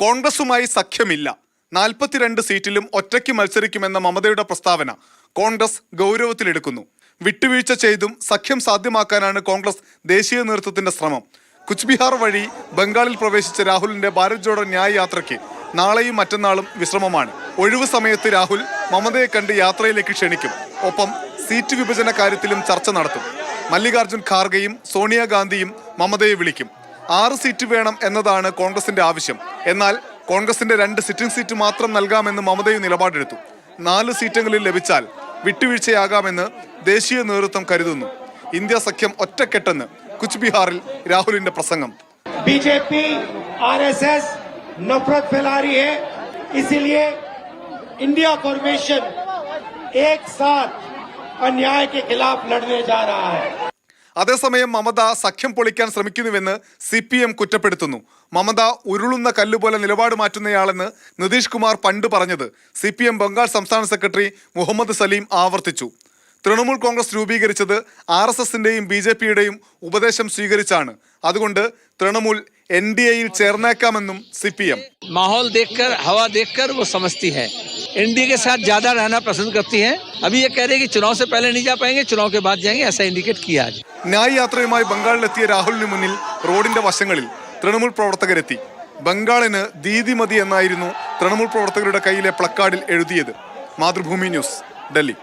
കോൺഗ്രസുമായി സഖ്യമില്ല. നാൽപ്പത്തിരണ്ട് സീറ്റിലും ഒറ്റയ്ക്ക് മത്സരിക്കുമെന്ന മമതയുടെ പ്രസ്താവന കോൺഗ്രസ് ഗൗരവത്തിലെടുക്കുന്നു. വിട്ടുവീഴ്ച ചെയ്തും സഖ്യം സാധ്യമാക്കാനാണ് കോൺഗ്രസ് ദേശീയ നേതൃത്വത്തിന്റെ ശ്രമം. കുച്ച്ബിഹാർ വഴി ബംഗാളിൽ പ്രവേശിച്ച രാഹുലിന്റെ ഭാരത് ജോഡോ ന്യായ യാത്രയ്ക്ക് നാളെയും മറ്റന്നാളും വിശ്രമമാണ്. ഒഴിവു സമയത്ത് രാഹുൽ മമതയെ കണ്ട് യാത്രയിലേക്ക് ക്ഷണിക്കും. ഒപ്പം സീറ്റ് വിഭജന കാര്യത്തിലും ചർച്ച നടത്തും. മല്ലികാർജുൻ ഖാർഗെയും സോണിയാഗാന്ധിയും മമതയെ വിളിക്കും. ആറ് സീറ്റ് വേണം എന്നതാണ് കോൺഗ്രസിന്റെ ആവശ്യം എന്നാൽ കോൺഗ്രസിന്റെ രണ്ട് സിറ്റിംഗ് സീറ്റ് മാത്രം നൽകാമെന്ന് മമതയും നിലപാടെടുത്തു നാല് സീറ്റെങ്കിലും ലഭിച്ചാൽ വിട്ടുവീഴ്ചയാകാമെന്ന് ദേശീയ നേതൃത്വം കരുതുന്നു ഇന്ത്യ സഖ്യം ഒറ്റക്കെട്ടെന്ന് കുച്ച്ബിഹാറിൽ രാഹുലിന്റെ പ്രസംഗം बीजेपी आरएसएस नफरत फैला रही है इसीलिए इंडिया फॉर्मेशन एक साथ अन्याय के खिलाफ लड़ने जा रहा है അതേസമയം മമത സഖ്യം പൊളിക്കാൻ ശ്രമിക്കുന്നുവെന്ന് സി പി എം കുറ്റപ്പെടുത്തുന്നു. മമത ഉരുളുന്ന കല്ലുപോലെ നിലപാട് മാറ്റുന്നയാളെന്ന് നിതീഷ് കുമാർ പണ്ട് പറഞ്ഞത്. സി പി എം ബംഗാൾ സംസ്ഥാന സെക്രട്ടറി മുഹമ്മദ് സലീം ആവർത്തിച്ചു. തൃണമൂൽ കോൺഗ്രസ് രൂപീകരിച്ചത് ആർ എസ് എസിന്റെയും ബി ജെ പിയുടെയും ഉപദേശം സ്വീകരിച്ചാണ്. അതുകൊണ്ട് തൃണമൂൽ എൻ ഡി എയിൽ ചേർന്നേക്കാമെന്നും സി പി എം മാഹോൽ एनडीए के साथ ज्यादा रहना पसंद करती हैं अभी ये कह रहे हैं कि चुनाव से पहले नहीं जा पाएंगे चुनाव के बाद जाएंगे ऐसा इंडिकेट किया आज ന്യായ് യാത്രയുമായി ബംഗാളിലെത്തിയ രാഹുലിന് മുന്നിൽ റോഡിന്റെ വശങ്ങളിൽ തൃണമൂൽ പ്രവർത്തകരെത്തി ബംഗാളിന് ദീദിമതി എന്നായിരുന്നു തൃണമൂൽ പ്രവർത്തകരുടെ കയ്യിലെ പ്ലക്കാർഡിൽ എഴുതിയത് മാതൃഭൂമി ന്യൂസ് ഡൽഹി